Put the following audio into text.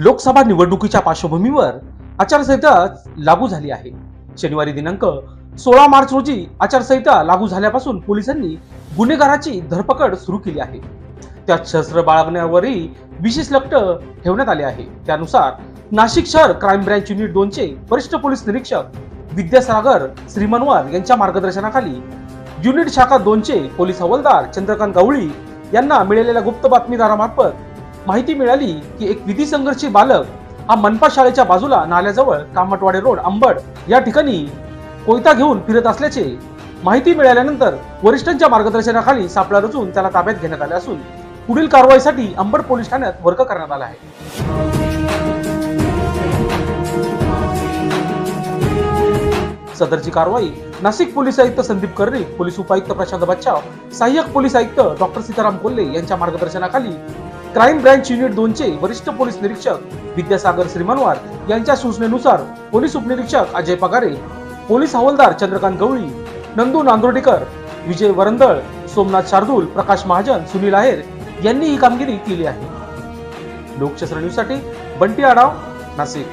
लोकसभा निवडणुकीच्या पार्श्वभूमीवर आचारसंहिता लागू झाली आहे. शनिवारी दिनांक सोळा मार्च रोजी आचारसंहिता लागू झाल्यापासून पोलिसांनी गुन्हेगाराची धरपकड सुरू केली आहे. त्यात शस्त्र बाळगण्यावरही विशेष लक्ष ठेवण्यात आले आहे. त्यानुसार नाशिक शहर क्राईम ब्रँच युनिट दोनचे वरिष्ठ पोलीस निरीक्षक विद्यासागर श्रीमनवार यांच्या मार्गदर्शनाखाली युनिट शाखा दोनचे पोलीस हवालदार चंद्रकांत गवळी यांना मिळालेल्या गुप्त बातमीदारामार्फत माहिती मिळाली की एक विधी संघर्षी बालक हा मनपा शाळेच्या बाजूला नाल्याजवळ कामटवाडे रोड अंबड या ठिकाणी कोयता घेऊन फिरत असल्याचे माहिती मिळाल्यानंतर वरिष्ठांच्या मार्गदर्शनाखाली सापळा रचून त्याला ताब्यात घेण्यात आले असून पुढील कारवाईसाठी अंबड पोलीस ठाण्यात वर्ग करण्यात आला आहे. सदरची कारवाई नाशिक पोलीस आयुक्त संदीप कर्णिक पोलीस उपायुक्त प्रशांत बच्चाव सहाय्यक पोलीस आयुक्त डॉक्टर सीताराम कोल्हे यांच्या मार्गदर्शनाखाली क्राईम ब्रँच युनिट दोनचे वरिष्ठ पोलीस निरीक्षक विद्यासागर श्रीमनवार यांच्या सूचनेनुसार पोलीस उपनिरीक्षक अजय पगारे पोलीस हवालदार चंद्रकांत गवळी नंदू नांदोर्डीकर विजय वरंदळ सोमनाथ शार्दूल प्रकाश महाजन सुनील आहेर यांनी ही कामगिरी केली आहे. लोकशास्त्र न्यूजसाठी बंटी आडाव नाशिक.